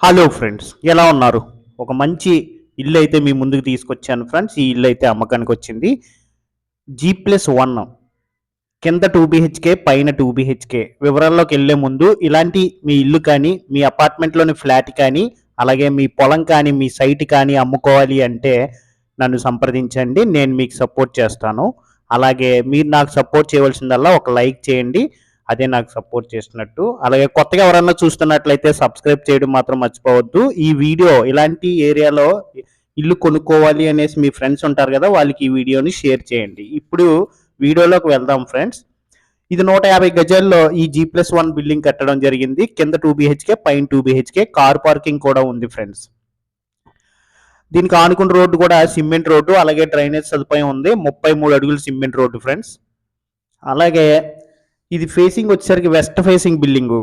Hello friends ఎలా ఉన్నారు? ఒక మంచి ఇల్లు అయితే మీ ముందుకు తీసుకొచ్చాను ఫ్రెండ్స్ ఈ ఇల్లు అయితే అమ్మకానికి వచ్చింది జీ ప్లస్ వన్ కింద టూ బిహెచ్కే పైన టూ బిహెచ్కే వివరాల్లోకి వెళ్ళే ముందు ఇలాంటి మీ ఇల్లు కానీ మీ అపార్ట్మెంట్లోని ఫ్లాట్ కానీ అలాగే మీ పొలం కానీ మీ సైట్ కానీ అమ్ముకోవాలి అంటే నన్ను సంప్రదించండి. నేను మీకు సపోర్ట్ చేస్తాను. అలాగే మీరు నాకు సపోర్ట్ చేయవలసిందల్లా ఒక లైక్ చేయండి. అదే నాకు సపోర్ట్ చేసినట్టు అలాగే కొత్తగా ఎవరన్నా చూస్తున్నట్లయితే సబ్స్క్రైబ్ చేయడం మాత్రం మర్చిపోవద్దు. ఈ వీడియో ఇలాంటి ఏరియాలో ఇల్లు కొనుక్కోవాలి అనేసి మీ ఫ్రెండ్స్ ఉంటారు కదా వాళ్ళకి ఈ వీడియోని షేర్ చేయండి. ఇప్పుడు వీడియోలోకి వెళ్దాం ఫ్రెండ్స్ ఇది నూట యాభై గజాల్లో ఈ జీ ప్లస్ వన్ బిల్డింగ్ కట్టడం జరిగింది. కింద టూ బిహెచ్కే పైన టూ బిహెచ్కే కార్ పార్కింగ్ కూడా ఉంది ఫ్రెండ్స్ దీనికి ఆనుకున్న రోడ్డు కూడా సిమెంట్ రోడ్డు అలాగే డ్రైనేజ్ సదుపాయం ఉంది. ముప్పై మూడు అడుగులు సిమెంట్ రోడ్డు ఫ్రెండ్స్ అలాగే ఇది ఫేసింగ్ వచ్చేసరికి వెస్ట్ ఫేసింగ్ బిల్డింగ్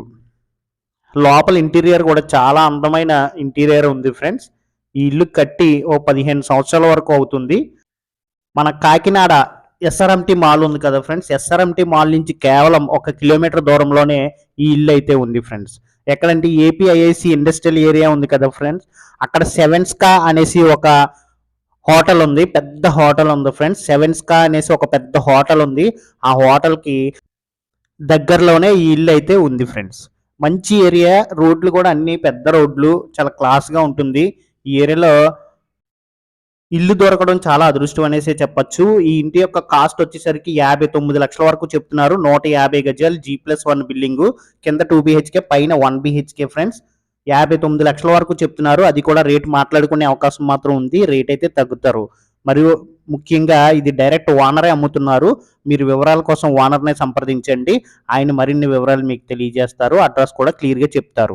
లోపల ఇంటీరియర్ కూడా చాలా అందమైన ఇంటీరియర్ ఉంది ఫ్రెండ్స్ ఈ ఇల్లు కట్టి ఓ పదిహేను సంవత్సరాల వరకు అవుతుంది. మన కాకినాడ ఎస్ఆర్ఎంటీ మాల్ ఉంది కదా ఫ్రెండ్స్ ఎస్ఆర్ఎంటీ మాల్ నుంచి కేవలం ఒక కిలోమీటర్ దూరంలోనే ఈ ఇల్లు అయితే ఉంది ఫ్రెండ్స్ ఎక్కడంటే ఏపీఐఐసి ఇండస్ట్రియల్ ఏరియా ఉంది కదా ఫ్రెండ్స్ అక్కడ సెవెన్స్కా అనేసి ఒక హోటల్ ఉంది. పెద్ద హోటల్ ఉంది ఫ్రెండ్స్ సెవెన్స్కా అనేసి ఒక పెద్ద హోటల్ ఉంది. ఆ హోటల్కి దగ్గరలోనే ఈ ఇల్లు అయితే ఉంది ఫ్రెండ్స్. మంచి ఏరియా రోడ్లు కూడా అన్ని పెద్ద రోడ్లు చాలా క్లాస్గా ఉంటుంది. ఈ ఏరియాలో ఇల్లు దొరకడం చాలా అదృష్టం అనేసి చెప్పొచ్చు. ఈ ఇంటి యొక్క కాస్ట్ వచ్చేసరికి యాభై తొమ్మిది లక్షల వరకు చెప్తున్నారు. నూట యాభై గజాలు జీ ప్లస్ వన్ బిల్డింగ్ కింద టూ బిహెచ్కే పైన వన్ బిహెచ్కే ఫ్రెండ్స్. యాభై తొమ్మిది లక్షల వరకు చెప్తున్నారు. అది కూడా రేట్ మాట్లాడుకునే అవకాశం మాత్రం ఉంది. రేట్ అయితే తగ్గుతారు. మరియు ముఖ్యంగా ఇది డైరెక్ట్ ఓనరే అమ్ముతున్నారు. మీరు వివరాల కోసం ఓనర్నే సంప్రదించండి. ఆయన మరిన్ని వివరాలు మీకు తెలియజేస్తారు. అడ్రస్ కూడా క్లియర్గా చెప్తారు.